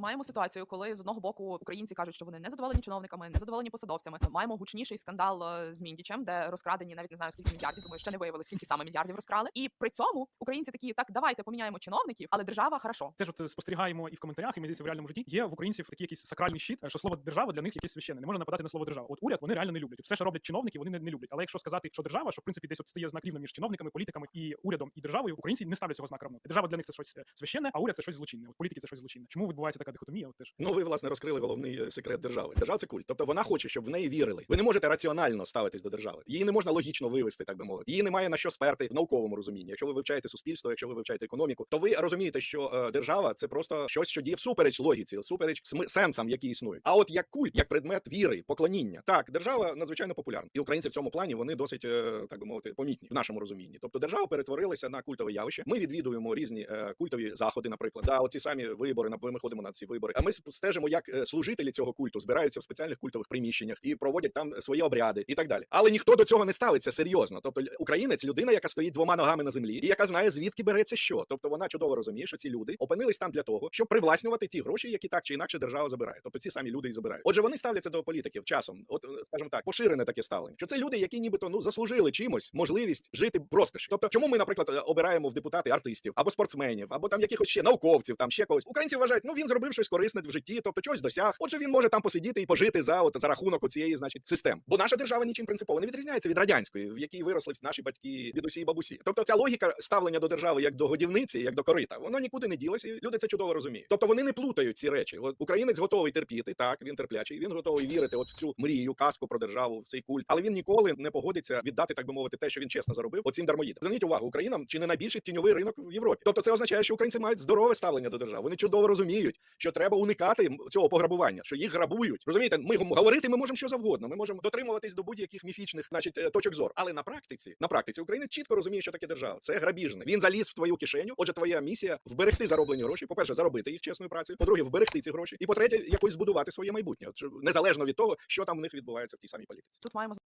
Маємо ситуацію, коли з одного боку українці кажуть, що вони не задоволені чиновниками, не задоволені посадовцями. Маємо гучніший скандал е, з Міндічем, де розкрадені навіть не знаю скільки мільярдів. Думаю, ще не виявили, скільки саме мільярдів розкрали. І при цьому українці такі так, давайте поміняємо чиновників, але держава хорошо. Теж от спостерігаємо і в коментарях, і ми здається в реальному житті. Є в українців такий якийсь сакральний щит, що слово держава для них якесь священне. Не можна нападати на слово держава. От уряд вони реально не люблять. Все, що роблять чиновники, вони не, не люблять. Але якщо сказати, що держава, що в принципі десь от стає знак рівно між чиновниками, політиками і урядом і державою, українці не ставлять цього знака равно. Держава для них це щось е, священне, а уряд це щось злочинне. От політики це щось злочинне. Чому відбувається така дихотомія? От теж Ну, ви власне розкрили головний е, секрет держави. Держава це культ. Тобто вона хоче, щоб в неї вірили. Ви не можете раціонально ставитись до держави. Її не можна логічно вивести, так би мовити. Її немає на що сперти в науковому розумінні. Якщо ви вивчаєте суспільство, якщо ви вивчаєте економіку, то ви розумієте, що е, держава це просто щось, що діє всупереч логіці, всупереч сенсам, які існують. А от як культ, як предмет віри, поклоніння, так держава надзвичайно популярна, і українці в цьому плані вони досить, е, так би мовити, помітні в нашому розумінні. Тобто держава перетворилася на культове явище. Ми відвідуємо різні культові заходи, наприклад, да, оці самі вибори. на- Ми ходимо на ці вибори. А ми стежимо, як е, служителі цього культу збираються в спеціальних культових приміщеннях і проводять там свої обряди і так далі. Але ніхто до цього не ставиться серйозно. Тобто, українець людина, яка стоїть двома ногами на землі, і яка знає звідки береться що. Тобто вона чудово розуміє, що ці люди опинились там для того, щоб привласнювати ті гроші, які так чи інакше держава забирає. Тобто ці самі люди і забирають. Отже, вони ставляться до політиків часом. От е, скажімо так, поширене таке ставлення. Що це люди, які нібито ну заслужили чимось можливість жити в розкоші. Тобто, чому ми, наприклад, е, обираємо в депутати артистів або спортсменів, або там якихось ще науковців, там ще когось. Українці вважають, ну він зробив щось корисне в житті, тобто чогось досяг. Отже, він може там посидіти і пожити за от за рахунок цієї, значить, систем. Бо наша держава нічим принципово не відрізняється від радянської, в якій виросли наші батьки, дідусі і бабусі. Тобто, ця логіка ставлення до держави як до годівниці, як до корита, воно нікуди не ділося. Люди це чудово розуміють. Тобто вони не плутають ці речі. От українець готовий терпіти, так він терплячий. Він готовий вірити от в цю мрію, казку про державу, в цей культ, але він ніколи не погодиться віддати, так би мовити, те, що він чесно заробив, оцім дармоїдам. Зверніть увагу, Україна чи не найбільший тіньовий ринок в Європі. Тобто, це означає, що українці мають здорове ставлення до держави. Вони чудово розуміють, що треба уникати цього пограбування, що їх грабують. Розумієте, ми говорити ми можемо що завгодно. Ми можемо дотримуватись до будь-яких міфічних, значить, е, точок зору. Але на практиці, на практиці, українець чітко розуміє, що таке держава. Це грабіжник. Він заліз в твою кишеню. Отже, твоя місія вберегти зароблені гроші. По перше, заробити їх чесною працею. По-друге, вберегти ці гроші. І по третє, якось збудувати своє майбутнє, незалежно від того, що там в них відбувається в тій самій політиці. Тут маємо